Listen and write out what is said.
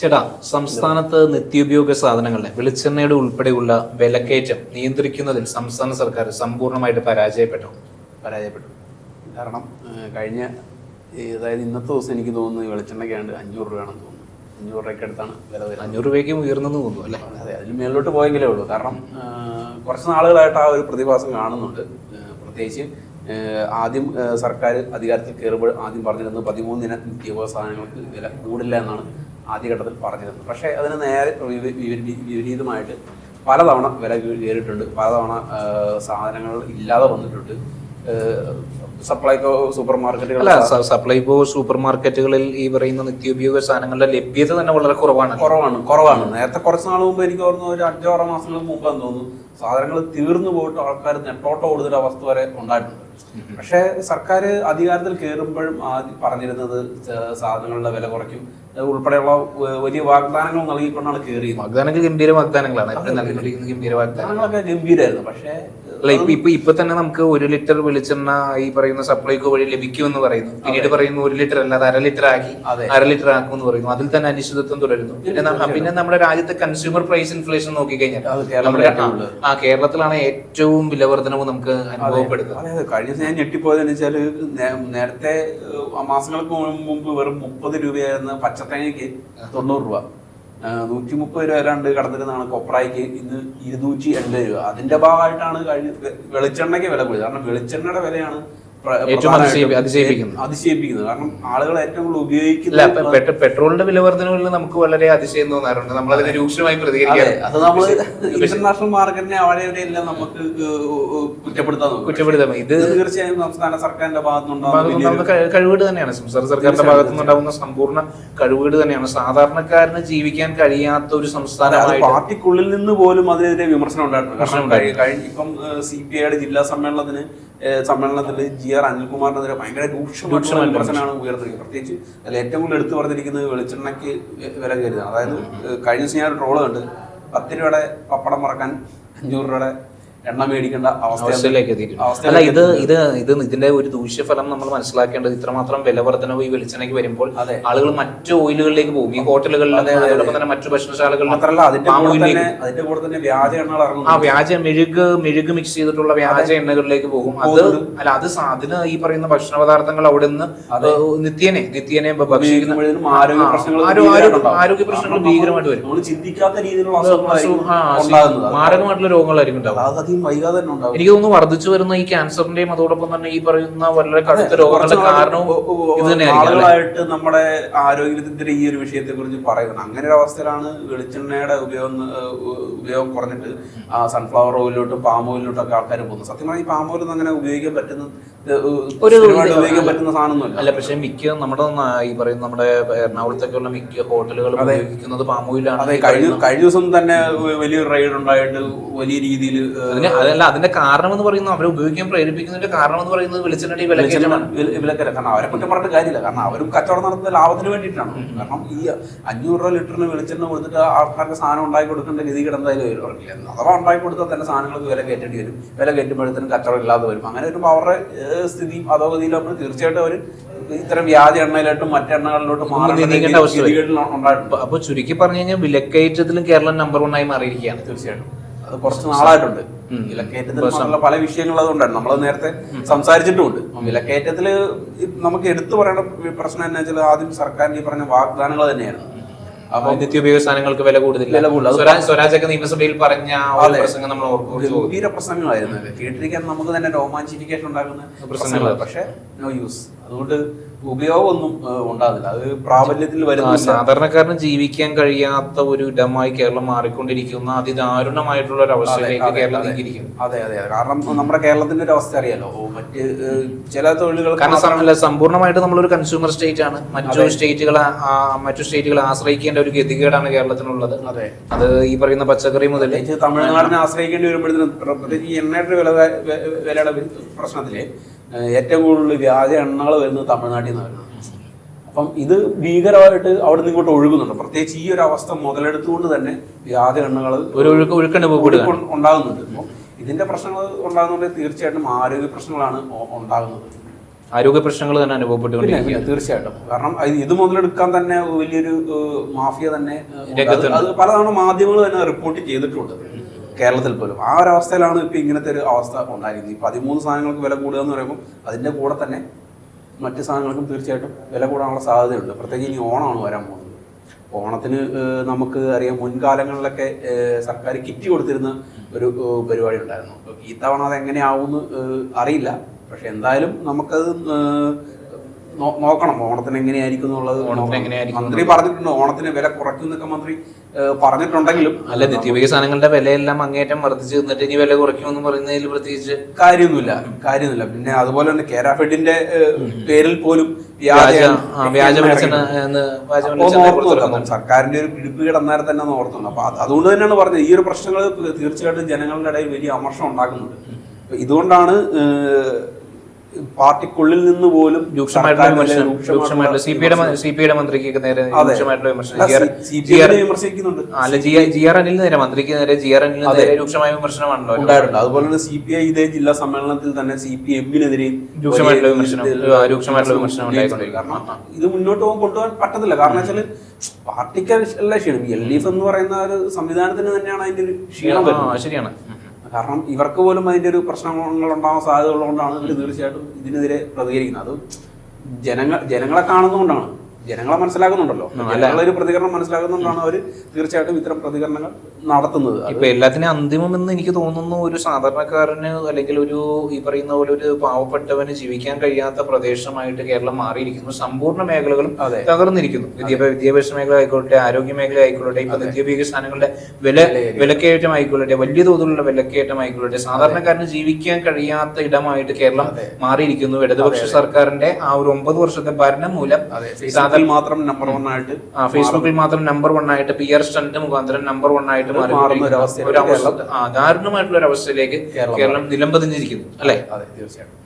ചേട്ടാ സംസ്ഥാനത്ത് നിത്യോപയോഗ സാധനങ്ങളുടെ വെളിച്ചെണ്ണയുടെ ഉൾപ്പെടെയുള്ള വിലക്കയറ്റം നിയന്ത്രിക്കുന്നതിൽ സംസ്ഥാന സർക്കാർ സമ്പൂർണമായിട്ട് പരാജയപ്പെട്ടു. പരാജയപ്പെട്ടു. കാരണം കഴിഞ്ഞ അതായത് ഇന്നത്തെ ദിവസം എനിക്ക് തോന്നുന്നു വെളിച്ചെണ്ണയ്ക്കാണ്ട് അഞ്ഞൂറ് രൂപയാണെന്ന് തോന്നുന്നു. അഞ്ഞൂറ് രൂപയ്ക്ക് അടുത്താണ് വില വരുന്നത്. അഞ്ഞൂറ് രൂപയ്ക്ക് ഉയർന്നെന്ന് തോന്നുന്നു അല്ലേ? അതെ അതിന് മേലോട്ട് പോയെങ്കിലേ ഉള്ളൂ. കാരണം കുറച്ച് നാളുകളായിട്ട് ആ ഒരു പ്രതിഭാസം കാണുന്നുണ്ട്. പ്രത്യേകിച്ച് ആദ്യം സർക്കാർ അധികാരത്തിൽ കയറുമ്പോൾ ആദ്യം പറഞ്ഞിരുന്നത് പതിമൂന്നിന നിത്യോപയോഗ സാധനങ്ങൾക്ക് വില കൂടില്ല എന്നാണ് ആദ്യഘട്ടത്തിൽ പറഞ്ഞിരുന്നു പക്ഷേ അതിന് നേരെ വിപ- വിപരീ- വിപരീതമായിട്ട് പലതവണ വില കയറിയിട്ടുണ്ട്. പലതവണ സാധനങ്ങൾ ഇല്ലാതെ വന്നിട്ടുണ്ട്. സപ്ലൈകോ സൂപ്പർ മാർക്കറ്റുകൾ അല്ല സപ്ലൈകോ സൂപ്പർ മാർക്കറ്റുകളിൽ ഈ പറയുന്ന നിത്യോപയോഗ സാധനങ്ങളുടെ ലഭ്യത തന്നെ വളരെ കുറവാണ് കുറവാണ് കുറവാണ്. നേരത്തെ കുറച്ച് നാൾ മുമ്പ് എനിക്ക് തോന്നുന്നു ഒരു അഞ്ചോ ആറോ മാസങ്ങൾക്ക് മുമ്പാന്ന് തോന്നുന്നു. സാധനങ്ങൾ തീർന്നു പോയിട്ട് ആൾക്കാർ നെട്ടോട്ടം ഓടുന്ന അവസ്ഥ വരെ ഉണ്ടായിട്ടുണ്ട്. പക്ഷേ സർക്കാർ അധികാരത്തിൽ കയറുമ്പോഴും ആദ്യം പറഞ്ഞിരുന്നത് സാധനങ്ങളുടെ വില കുറയ്ക്കും ഉൾപ്പെടെയുള്ള വലിയ വാഗ്ദാനങ്ങൾ നൽകിക്കൊണ്ടാണ് കയറിയത് വാഗ്ദാനങ്ങൾ ഗംഭീര വാഗ്ദാനങ്ങളാണ്. ഗംഭീര ഗംഭീരമായിരുന്നു പക്ഷേ അല്ല ഇപ്പൊ ഇപ്പൊ ഇപ്പൊ തന്നെ നമുക്ക് ഒരു ലിറ്റർ വെളിച്ചെണ്ണ ഈ പറയുന്ന സപ്ലൈകോ വഴി ലഭിക്കുമെന്ന് പറയുന്നു. പിന്നീട് പറയുന്നു ഒരു ലിറ്റർ അല്ലാതെ അര ലിറ്റർ ആക്കി. അര ലിറ്റർ ആക്കും എന്ന് പറയുന്നു. അതിൽ തന്നെ അനിശ്ചിതത്വം തുടരുന്നു. പിന്നെ നമ്മ- പിന്നെ നമ്മുടെ രാജ്യത്തെ കൺസ്യൂമർ പ്രൈസ് ഇൻഫ്ലേഷൻ നോക്കിക്കഴിഞ്ഞാൽ നമ്മുടെ ആ- കേരളത്തിലാണ് ഏറ്റവും വിലവർദ്ധനവ് നമുക്ക് അനുഭവപ്പെടുന്നത്. കഴിഞ്ഞ ദിവസം ഞാൻ ഞെട്ടിപ്പോയതെന്ന് വെച്ചാൽ നേരത്തെ മാസങ്ങൾക്ക് മുമ്പ് വെറും മുപ്പത് രൂപയായിരുന്ന പച്ചത്തേങ്ങയ്ക്ക് തൊണ്ണൂറ് രൂപ. നൂറ്റി മുപ്പത് രൂപ വരാണ്ട് കടന്നിരുന്നതാണ് കൊപ്രായ്ക്ക് ഇന്ന് ഇരുന്നൂറ്റി എൺപത് രൂപ. അതിന്റെ ഭാഗമായിട്ടാണ് കഴിഞ്ഞ വെളിച്ചെണ്ണയ്ക്ക് വില കൂടിയത്. കാരണം വെളിച്ചെണ്ണയുടെ വിലയാണ് ഏറ്റവും അതിശയിപ്പിക്കുന്നത്. അതിശയിപ്പിക്കുന്നത്. കാരണം ആളുകൾ ഏറ്റവും കൂടുതൽ ഉപയോഗിക്കുന്ന പെട്രോളിന്റെ വിലവർദ്ധനവിൽ നമുക്ക് വളരെ അതിശയം തോന്നാറുണ്ട്. നമ്മൾ അതിനെ രൂക്ഷമായി പ്രതികരിക്കാറ് അത് നമ്മൾ ഇന്റർനാഷണൽ മാർക്കറ്റിനെ അവിടെ എല്ലാം നമുക്ക് കുറ്റപ്പെടുത്താൻ നോക്കും. കുറ്റപ്പെടുത്താം ഇത് തീർച്ചയായും സംസ്ഥാന സർക്കാരിന്റെ ഭാഗത്തുനിന്നുണ്ടാകുന്ന കഴിവുകേട് തന്നെയാണ്. സംസ്ഥാന സർക്കാരിന്റെ ഭാഗത്തു നിന്നുണ്ടാകുന്ന സമ്പൂർണ കഴിവുകേട് തന്നെയാണ്. സാധാരണക്കാരന് ജീവിക്കാൻ കഴിയാത്ത ഒരു സംസ്ഥാന അത് പാർട്ടിക്കുള്ളിൽ നിന്ന് പോലും അതിനെതിരെ വിമർശനം ഉണ്ടായിട്ടുണ്ട്. ഇപ്പം സി പി ഐയുടെ ജില്ലാ സമ്മേളനത്തിന് സമ്മേളനത്തിൽ ജി ആർ അനിൽകുമാറിനെതിരെ ഭയങ്കര രൂക്ഷമായിട്ടുള്ള വിമർശനമാണ് ഉയർന്നത്. പ്രത്യേകിച്ച് അല്ല ഏറ്റവും കൂടുതൽ എടുത്തു പറഞ്ഞിരിക്കുന്നത് വെളിച്ചെണ്ണയ്ക്ക് വില കയറുന്നത് അതായത് കഴിഞ്ഞ ദിവസം ഞാൻ ഒരു ട്രോൾ കണ്ട് പത്ത് രൂപയുടെ പപ്പടം മറക്കാൻ അഞ്ഞൂറ് രൂപയുടെ എണ്ണ മേടിക്കേണ്ട അവസ്ഥയിലേക്ക് എത്തിയിട്ടുണ്ട്. അല്ല ഇത് ഇത് ഇത് ഇതിന്റെ ഒരു ദൂഷ്യഫലം നമ്മൾ മനസ്സിലാക്കേണ്ടത് ഇത്രമാത്രം വിലവർദ്ധനവ് ഈ വെളിച്ചെണ്ണയ്ക്ക് വരുമ്പോൾ ആളുകൾ മറ്റു ഓയിലുകളിലേക്ക് പോകും. ഈ ഹോട്ടലുകളിൽ അതോടൊപ്പം തന്നെ മറ്റു ഭക്ഷണശാലകളിൽ മാത്രമല്ല അതിന്റെ കൂടെ തന്നെ അതിന്റെ കൂടെ തന്നെ വ്യാജ എണ്ണകൾ ആ വ്യാജ മെഴുക് മെഴുക് മിക്സ് ചെയ്തിട്ടുള്ള വ്യാജ എണ്ണകളിലേക്ക് പോകും. അത് അല്ല അത് അതിന് ഈ പറയുന്ന ഭക്ഷണ പദാർത്ഥങ്ങൾ അവിടെ നിന്ന് നിത്യേനെ നിത്യേനെ നിത്യനെ ഭക്ഷിക്കുന്ന ആരോഗ്യ പ്രശ്നങ്ങൾ ഭീകരമായിട്ട് വരും. നമ്മൾ ചിന്തിക്കാത്ത രീതിയിലുള്ള മാരകമായിട്ടുള്ള രോഗങ്ങളായിരിക്കും ഉണ്ടാവും അധികം വൈകാതെ തന്നെ ഉണ്ടാവും. എനിക്ക് തോന്നുന്നു വർദ്ധിച്ചു വരുന്ന ഈ ക്യാൻസറിന്റെയും അതോടൊപ്പം തന്നെ ഈ പറയുന്ന വളരെ കടുത്ത രോഗങ്ങളുടെ കാരണവും ഇത്? ആളുകളായിട്ട് നമ്മുടെ ആരോഗ്യത്തിന്റെ ഈ ഒരു വിഷയത്തെ കുറിച്ച് പറയുന്നത്. അങ്ങനെ ഒരു അവസ്ഥയിലാണ് വെളിച്ചെണ്ണയുടെ ഉപയോഗം ഉപയോഗം കുറഞ്ഞിട്ട് ആ സൺഫ്ലവർ ഓയിലോട്ടും പാം ഓയിലോട്ടും ഒക്കെ ആൾക്കാർ പോകുന്നത്. സത്യം പറഞ്ഞാൽ ഈ പാം ഓയിൽ അങ്ങനെ ഉപയോഗിക്കാൻ പറ്റുന്ന ഒരു അല്ല. പക്ഷെ മിക്ക നമ്മുടെ ഈ പറയുന്ന നമ്മുടെ എറണാകുളത്തൊക്കെയുള്ള മിക്ക ഹോട്ടലുകളും ഉപയോഗിക്കുന്നത് പാമോയിലാണ് അതെ കഴിഞ്ഞ ദിവസം തന്നെ വലിയൊരു റൈഡ് ഉണ്ടായിട്ട് വലിയ രീതിയിൽ അതല്ല അതിന്റെ കാരണം എന്ന് പറയുന്നത് അവരെ ഉപയോഗിക്കാൻ പ്രേരിപ്പിക്കുന്നതിന്റെ കാരണം എന്ന് പറയുന്നത് വെളിച്ചെണ്ണയുടെ വിലക്കയറ്റമാണ് വിലക്കര കാരണം അവരെ കുറ്റം പറഞ്ഞിട്ട് കാര്യമില്ല. കാരണം അവരും കച്ചവടം നടത്തുന്ന ലാഭത്തിന് വേണ്ടിയിട്ടാണ്. കാരണം ഈ അഞ്ഞൂറ് രൂപ ലിറ്ററിന് വെളിച്ചെണ്ണ കൊടുത്തിട്ട് ആൾക്കാർക്ക് സാധനം ഉണ്ടാക്കി കൊടുക്കേണ്ട രീതി കിടന്നതായാലും വരും അവർക്ക് അഥവാ ഉണ്ടാക്കി കൊടുത്താൽ തന്നെ സാധനങ്ങൾക്ക് വില കയറ്റേണ്ടി വരും. വില കയറ്റുമ്പോഴത്തേനും കച്ചവടം ഇല്ലാതെ വരും. അങ്ങനെ ഒരു അവരുടെ സ്ഥിതിയും അധോഗതിയിലാകുമ്പോൾ തീർച്ചയായിട്ടും അവർ ഇത്തരം വ്യാജ എണ്ണയിലോട്ടും മറ്റെണ്ണകളിലോട്ടും മാറേണ്ട അവസ്ഥ. അപ്പൊ- ചുരുക്കി പറഞ്ഞു കഴിഞ്ഞാൽ വിലക്കയറ്റത്തിലും കേരളം നമ്പർ വൺ ആയി മാറിയിരിക്കുകയാണ്. തീർച്ചയായിട്ടും. അത് കുറച്ച് നാളായിട്ടുണ്ട്. വിലക്കയറ്റത്തിൽ പല വിഷയങ്ങൾ അതുകൊണ്ടാണ് നമ്മൾ നേരത്തെ സംസാരിച്ചിട്ടുമുണ്ട്. വിലക്കയറ്റത്തിൽ നമുക്ക് എടുത്തു പറയേണ്ട പ്രശ്നം എന്താ വെച്ചാൽ ആദ്യം സർക്കാരിന് ഈ പറഞ്ഞ വാഗ്ദാനങ്ങൾ തന്നെയായിരുന്നു. അപ്പൊ നിത്യോപയോഗ സാധനങ്ങൾക്ക് വില കൂടുതൽ. സ്വരാജ് സ്വരാജൊക്കെ നിയമസഭയിൽ പറഞ്ഞ പ്രസംഗം നമ്മൾ ഗംഭീര പ്രസംഗങ്ങളായിരുന്നു. കേട്ടിരിക്കാൻ നമുക്ക് തന്നെ രോമാഞ്ചിഫിക്കേഷൻ ഉണ്ടാകുന്ന പ്രശ്നങ്ങൾ പക്ഷെ നോ യൂസ് അതുകൊണ്ട് ഉപയോഗമൊന്നും ഉണ്ടാകില്ല അത് പ്രാബല്യത്തിൽ വരുന്ന സാധാരണക്കാരന് ജീവിക്കാൻ കഴിയാത്ത ഒരു ഇടമായി കേരളം മാറിക്കൊണ്ടിരിക്കുന്ന അതിദാരുണമായിട്ടുള്ള ഒരു അവസ്ഥയിലേക്ക് കേരളം നീങ്ങിയിരിക്കുന്നു. അതെ അതെ അതെ. കാരണം നമ്മുടെ കേരളത്തിന്റെ ഒരു അവസ്ഥ അറിയാലോ? മറ്റ് ചില തൊഴിലുകൾ കാരണം സമ്പൂർണമായിട്ട് നമ്മളൊരു കൺസ്യൂമർ സ്റ്റേറ്റ് ആണ്. മറ്റു സ്റ്റേറ്റുകളെ മറ്റു സ്റ്റേറ്റുകളെ ആശ്രയിക്കേണ്ട ഒരു ഗതികേടാണ് കേരളത്തിനുള്ളത്. അതെ. അത് ഈ പറയുന്ന പച്ചക്കറി മുതൽ തമിഴ്നാടിനെ ആശ്രയിക്കേണ്ടി വരുമ്പോഴത്തേനും പ്രത്യേകിച്ച് എണ്ണയുടെ വില വിലയുടെ പ്രശ്നത്തിൽ ഏറ്റവും കൂടുതൽ വ്യാജ എണ്ണകൾ വരുന്നത് തമിഴ്നാട്ടിൽ നിന്ന് വരുന്നത്. അപ്പം ഇത് ഭീകരമായിട്ട് അവിടെ നിന്ന് ഇങ്ങോട്ട് ഒഴുകുന്നുണ്ട്. പ്രത്യേകിച്ച് ഈ ഒരു അവസ്ഥ മുതലെടുത്തുകൊണ്ട് തന്നെ വ്യാജ എണ്ണകൾ ഉണ്ടാകുന്നുണ്ട്. അപ്പം ഇതിന്റെ പ്രശ്നങ്ങൾ ഉണ്ടാകുന്നുണ്ടെങ്കിൽ തീർച്ചയായിട്ടും ആരോഗ്യ പ്രശ്നങ്ങളാണ് ഉണ്ടാകുന്നത്. ആരോഗ്യ പ്രശ്നങ്ങൾ തന്നെ അനുഭവപ്പെട്ടു തീർച്ചയായിട്ടും. കാരണം ഇത് മുതലെടുക്കാൻ തന്നെ വലിയൊരു മാഫിയ തന്നെ അത് പലതവണ മാധ്യമങ്ങൾ തന്നെ റിപ്പോർട്ട് ചെയ്തിട്ടുണ്ട്. കേരളത്തിൽ പോലും. ആ ഒരു അവസ്ഥയിലാണ് ഇപ്പം ഇങ്ങനത്തെ ഒരു അവസ്ഥ ഉണ്ടായിരിക്കുന്നത്. ഈ പതിമൂന്ന് സാധനങ്ങൾക്ക് വില കൂടുക എന്ന് പറയുമ്പോൾ അതിന്റെ കൂടെ തന്നെ മറ്റ് സാധനങ്ങൾക്കും തീർച്ചയായിട്ടും വില കൂടാനുള്ള സാധ്യതയുണ്ട്. പ്രത്യേകിച്ച് ഇനി ഓണമാണ് വരാൻ പോകുന്നത്. ഓണത്തിന് നമുക്ക് അറിയാം മുൻകാലങ്ങളിലൊക്കെ സർക്കാർ കിറ്റ് കൊടുത്തിരുന്ന ഒരു പരിപാടി ഉണ്ടായിരുന്നു. ഈ തവണ അത് എങ്ങനെയാവുമെന്ന് അറിയില്ല. പക്ഷെ എന്തായാലും നമുക്കത് നോക്കണം. ഓണത്തിന് എങ്ങനെയായിരിക്കും എന്നുള്ളത് ഓണത്തിന് എങ്ങനെയായിരിക്കും മന്ത്രി പറഞ്ഞിട്ടുണ്ട്. ഓണത്തിന് വില കുറയ്ക്കും എന്നൊക്കെ മന്ത്രി പറഞ്ഞിട്ടുണ്ടെങ്കിലും അല്ല നിത്യോപയോഗ സാധനങ്ങളുടെ വിലയെല്ലാം അങ്ങേറ്റം വർദ്ധിച്ചു നിന്നിട്ട് ഇനി വില കുറയ്ക്കുമെന്ന് പറയുന്നതിൽ പ്രത്യേകിച്ച് കാര്യമൊന്നുമില്ല. കാര്യമൊന്നുമില്ല. പിന്നെ അതുപോലെ തന്നെ കേരാഫെഡിന്റെ പേരിൽ പോലും. സർക്കാരിന്റെ ഒരു പിടിപ്പുകേട് അന്നേരം തന്നെ ഓർത്തുണ്ട് ഓർത്തു അപ്പൊ അതുകൊണ്ട് തന്നെയാണ് പറഞ്ഞത്. ഈ ഒരു പ്രശ്നങ്ങൾ തീർച്ചയായിട്ടും ജനങ്ങളുടെ ഇടയിൽ വലിയ അമർഷം ഉണ്ടാക്കുന്നുണ്ട്. ഇതുകൊണ്ടാണ് പാർട്ടിക്കുള്ളിൽ നിന്ന് പോലും രൂക്ഷമായിട്ടുള്ള സർക്കാരിനെതിരെ വിമർശനം രൂക്ഷമായിട്ടുള്ള രൂക്ഷമായിട്ടുള്ള സി പിയുടെ സി പിയുടെ മന്ത്രിക്ക് നേരെ. രൂക്ഷമായിട്ടുള്ള വിമർശനം. വിമർശിക്കുന്നുണ്ട്. അല്ല ജി ആർ- നേരെ മന്ത്രിക്ക് നേരെ ജി ആർ അനിലിന് നേരെ രൂക്ഷമായ വിമർശനമാണല്ലോ ഉണ്ടായിട്ടുണ്ട്. അതുപോലെ തന്നെ സി പി ഐ ഇതേ ജില്ലാ സമ്മേളനത്തിൽ തന്നെ സി പി എമ്മിനെതിരെയും രൂക്ഷമായിട്ടുള്ള വിമർശനം, രൂക്ഷമായിട്ടുള്ള വിമർശനം കാരണം ഇത് മുന്നോട്ട് പോകാൻ കൊണ്ടുപോകാൻ പറ്റത്തില്ല. കാരണം വെച്ചാൽ പാർട്ടിക്ക് അല്ല ക്ഷീണം. എൽ ഡി എഫ് എന്ന് പറയുന്ന ഒരു സംവിധാനത്തിന് തന്നെയാണ് അതിന്റെ ഒരു ക്ഷീണം ശരിയാണ്. കാരണം ഇവർക്ക് പോലും അതിന്റെ ഒരു പ്രശ്നങ്ങൾ ഉണ്ടാവാൻ സാധ്യത ഉള്ളതുകൊണ്ടാണ് ഇവർ തീർച്ചയായിട്ടും ഇതിനെതിരെ പ്രതികരിക്കുന്നത്. അത് ജനങ്ങൾ ജനങ്ങളെ കാണുന്നതുകൊണ്ടാണ്. ജനങ്ങളെ മനസ്സിലാക്കുന്നുണ്ടല്ലോ. ജനങ്ങളൊരു പ്രതികരണം മനസ്സിലാക്കുന്നുകൊണ്ടാണ് അവർ തീർച്ചയായിട്ടും ഇത്തരം പ്രതികരണങ്ങൾ നടത്തുന്നത്. ഇപ്പൊ എല്ലാത്തിനും അന്തിമം എന്ന് എനിക്ക് തോന്നുന്നു ഒരു സാധാരണക്കാരന് അല്ലെങ്കിൽ ഒരു ഈ പറയുന്ന പോലെ ഒരു പാവപ്പെട്ടവന് ജീവിക്കാൻ കഴിയാത്ത പ്രദേശമായിട്ട് കേരളം മാറിയിരിക്കുന്നു. സമ്പൂർണ മേഖലകളും അതെ. തകർന്നിരിക്കുന്നു. വിദ്യാഭ്യാസ മേഖല ആയിക്കോട്ടെ ആരോഗ്യ മേഖല ആയിക്കോട്ടെ ഇപ്പൊ നിത്യോപയോഗ സാധനങ്ങളുടെ വില വിലക്കയറ്റം ആയിക്കൊള്ളട്ടെ വലിയ തോതിലുള്ള വിലക്കയറ്റം ആയിക്കൊള്ളട്ടെ സാധാരണക്കാരന് ജീവിക്കാൻ കഴിയാത്ത ഇടമായിട്ട് കേരളം മാറിയിരിക്കുന്നു. ഇടതുപക്ഷ സർക്കാരിന്റെ ആ ഒരു ഒമ്പത് വർഷത്തെ ഭരണം മൂലം മാത്രം നമ്പർ വൺ ആയിട്ട് ഫേസ്ബുക്കിൽ മാത്രം നമ്പർ വൺ ആയിട്ട് പി ആർ സ്റ്റണ്ട് മുഖാന്തരം നമ്പർ വൺ ആയിട്ട് മാറുന്ന ഒരു അവസ്ഥ ദാരുണമായിട്ടുള്ള ഒരു അവസ്ഥയിലേക്ക് കേരളം കേരളം നിലംപതിഞ്ഞിരിക്കുന്നു അല്ലെ? അതെ തീർച്ചയായിട്ടും.